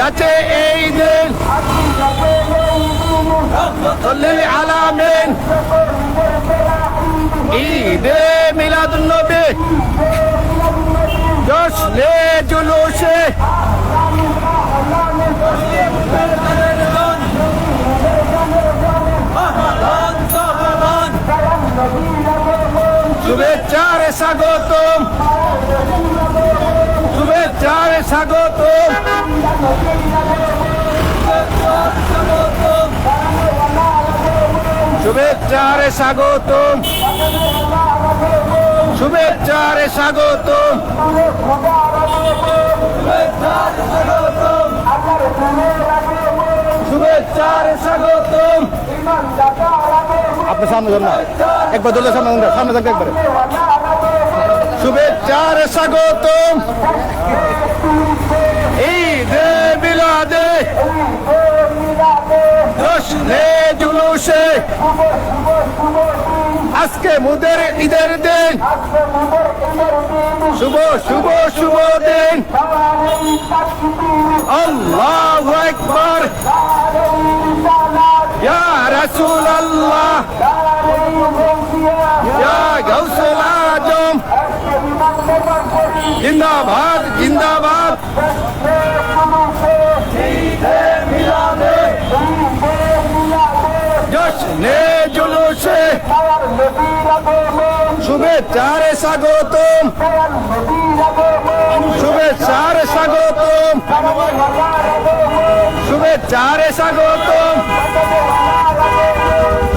আসিয়াছে এই দিন। আলামিন ঈদে মিলাদুন নবী। জশ্নে জুলুসে। স্বাগত। শুভেচ্ছারে স্বাগত। শুভেচ্ছারে স্বাগত। শুভেচ্ছারে স্বাগত। আপনার সামনে ধরুন একবার ধরলে সামনে সামনে থাকবে একবারে। শুভেচ্ছার স্বাগতম ঈদে মিলাদে জশ্নে জুলুসে আজকে মুদের ঈদের দিন শুভ শুভ শুভ দিন আল্লাহ একবার ইয়া রাসূল আল্লাহ ইয়া গাউসুল আজম জিন্দাবাদ জিন্দাবাদ। জশ্নে জুলুসে। শুভেচ্ছার স্বাগতম। শুভেচ্ছার স্বাগতম। শুভেচ্ছার স্বাগতম।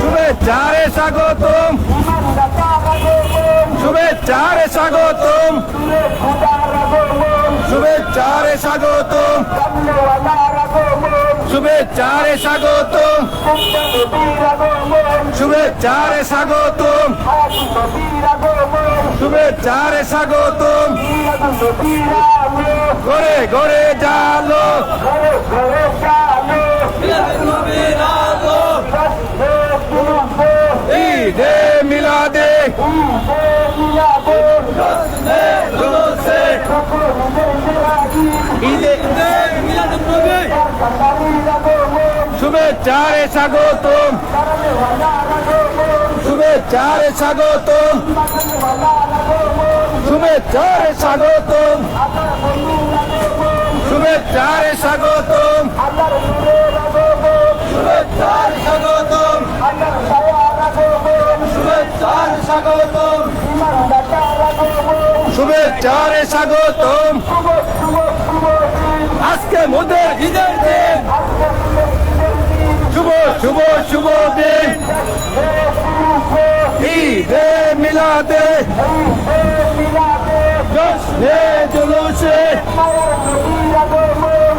শুভেচ্ছার স্বাগতম। শুভেচ্ছার স্বাগতম। শুভেচ্ছার স্বাগতম। শুভেচ্ছার স্বাগতম। শুভেচ্ছার স্বাগতম। শুভেচ্ছার স্বাগতম। করে করে জালো। শুভেচ্ছা রে স্বাগতম শুভেচ্ছা রে স্বাগতম শুভেচ্ছা রে স্বাগতম শুভেচ্ছা রে স্বাগতম স্বাগতম শুভেচ্ছার স্বাগতম। আজকে মোদের ঈদের দিন। শুভ শুভ শুভ দিন। ঈদে মিলাদে। জশ্নে জুলুসে।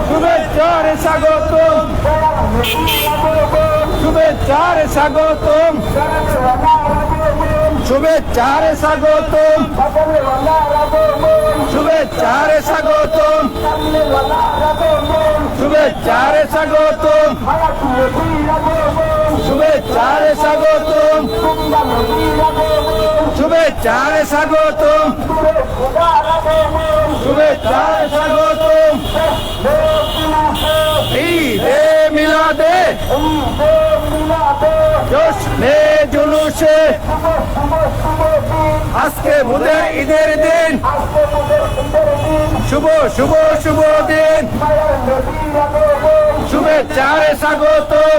শুভেচ্ছার স্বাগতম। শুভেচ্ছার স্বাগতম। শুভেচ্ছার স্বাগতম। শুভেচ্ছার স্বাগতম। শুভেচ্ছার স্বাগতম। শুভেচ্ছার স্বাগতম। শুভেচ্ছার স্বাগতম। শুভেচ্ছার স্বাগতম। মিলাদে জশ্নে জুলুসে। আজকে মুদের ঈদের দিন। শুভ শুভ শুভ দিন। শুভেচ্ছার স্বাগতম।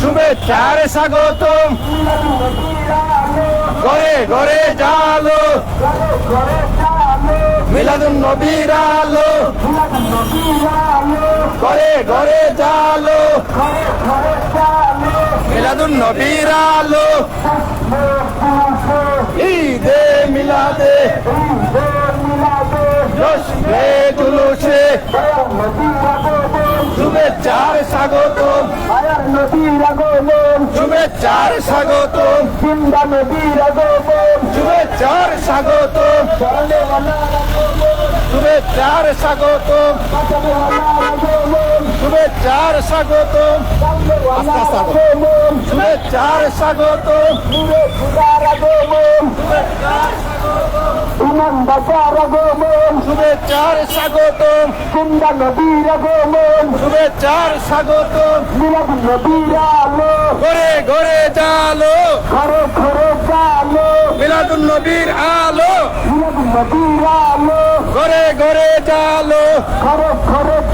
শুভেচ্ছার স্বাগতম। ঘরে ঘরে জালো। মিলাদুন নবীর আলো। ঘরে ঘরে জালো। মিলাদুন নবীর আলো। ঈদে মিলাদে। জশ্নে জুলুসে। শুভেচ্ছার স্বাগতম। শুভেচ্ছার স্বাগতম। শুভেচ্ছার স্বাগতম শুভেচ্ছার স্বাগতম শুভেচ্ছার স্বাগতম শুভেচ্ছার স্বাগতম কুন্দা নদীর আগমন শুভেচ্ছার স্বাগতম মিলাদ নদীর আলো ঘরে ঘরে জালো ঘরে ঘরে মিলাদুল নবীর আলো। ঘরে ঘরে চালো। খরচ খরচ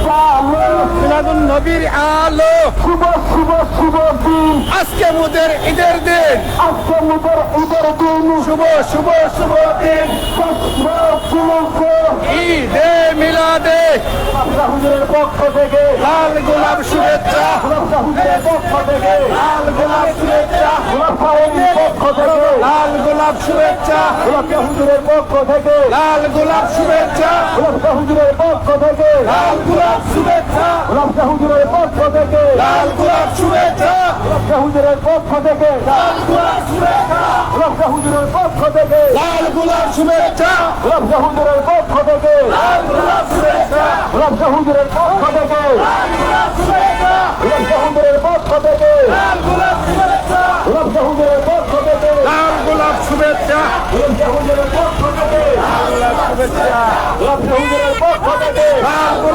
নবীর আলো। শুভ শুভ শুভ দিন। আজকে মুদের ঈদের দিন। আজকে মুদের ঈদের দিন। শুভ শুভ শুভ দিন। ঈদে মিলাদে। হুজুরের পক্ষ থেকে লাল গোলাপ শুভেচ্ছা। হুজুরের পক্ষ থেকে লাল গোলাপ শুভেচ্ছা। পক্ষ থেকে লাল গোলাপ শুভেচ্ছা। হুজুরের পক্ষ থেকে লাল গোলাপ শুভেচ্ছা। হুজুরের পক্ষ থেকে লাল গোলাপ শুভেচ্ছা। হুজুরের পক্ষ থেকে। লাল গোলাপ শুভেচ্ছা। হুজুরের পক্ষ থেকে। লাল গোলাপ শুভেচ্ছা। হুজুরের পক্ষ থেকে। লাল গোলাপ শুভেচ্ছা। হুজুরের পক্ষ থেকে। লাল গোলাপ শুভেচ্ছা। হুজুরের পক্ষ থেকে। লাল গোলাপ শুভেচ্ছা। হুজুরের পক্ষ থেকে। লাল গোলাপ শুভেচ্ছা। হুজুরের পক্ষ থেকে। লাল গোলাপ শুভেচ্ছা। হুজুরের পক্ষ থেকে। হুজুরের পক্ষ থেকে। লাল গোলাপ শুভেচ্ছা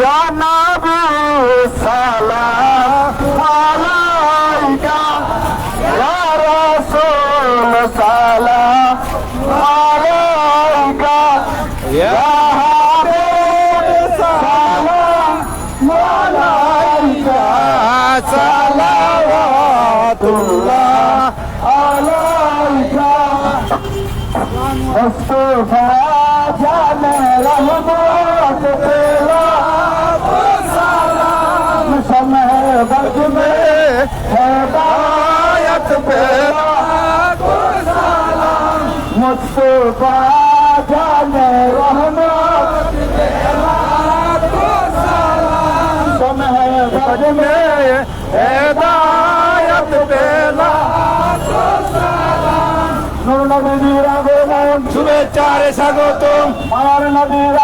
ইয়া নবী সালাম আলাইকা ইয়া রাসূল সালাম আলাইকা। ইয়া হাবিব সালাম আলাইকা সালাওয়াতুল্লাহ আলাইকা। মুস্তাফা रहमत तेरा सलाम समय वर्ग में हैदायत पेरा मुस्तफा जाने চারে স্বাগতম। আমার নদীর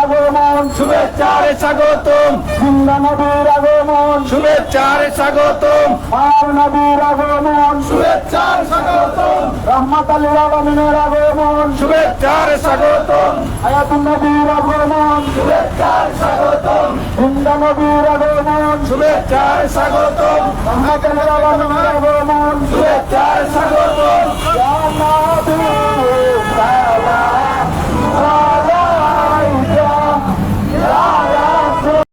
শুভেচ্ছার স্বাগতম। জিন্দা নবীর আগমন। শুভেচ্ছার স্বাগতম। মার নবীর আগমন। শুভেচ্ছার স্বাগতম। রহমত আলী আলমিনের আগমন শুভেচ্ছার স্বাগতম। হায়াত নবীর আগমন। শুভেচ্ছার স্বাগতম। জিন্দা নবীর আগমন। শুভেচ্ছার স্বাগতম। রহমত আলী আগমন। শুভেচ্ছার স্বাগতম। Ya Nabi, Salam, 아!